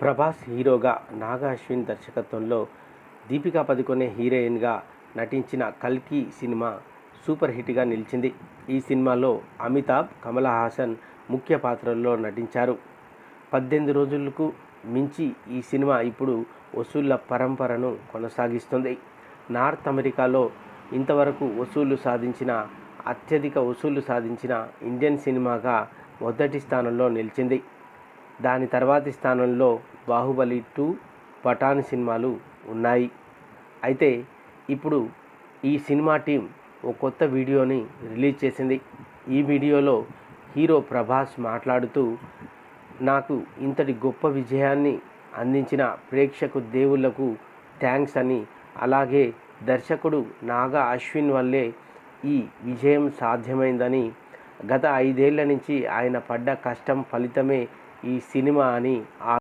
ప్రభాస్ హీరోగా నాగా అశ్విన్ దర్శకత్వంలో దీపికా పదుకొనే హీరోయిన్గా నటించిన కల్కి సినిమా సూపర్ హిట్గా నిలిచింది. ఈ సినిమాలో అమితాబ్ కమల్ హాసన్ ముఖ్య పాత్రల్లో నటించారు. పద్దెనిమిది రోజులకు మించి ఈ సినిమా ఇప్పుడు వసూళ్ళ పరంపరను కొనసాగిస్తుంది. నార్త్ అమెరికాలో ఇంతవరకు వసూళ్ళు సాధించిన అత్యధిక వసూళ్ళు సాధించిన ఇండియన్ సినిమాగా మొదటి స్థానంలో నిలిచింది. దాని తర్వాతి స్థానంలో బాహుబలి టూ పఠాన్ సినిమాలు ఉన్నాయి. అయితే ఇప్పుడు ఈ సినిమా టీం ఓ కొత్త వీడియోని రిలీజ్ చేసింది. ఈ వీడియోలో హీరో ప్రభాస్ మాట్లాడుతూ నాకు ఇంతటి గొప్ప విజయాన్ని అందించిన ప్రేక్షకు దేవుళ్ళకు థ్యాంక్స్ అని. అలాగే దర్శకుడు నాగా అశ్విన్ వల్లే ఈ విజయం సాధ్యమైందని. గత ఐదేళ్ళ నుంచి ఆయన పడ్డ కష్టం ఫలితమే ఈ సినిమా అని ఆ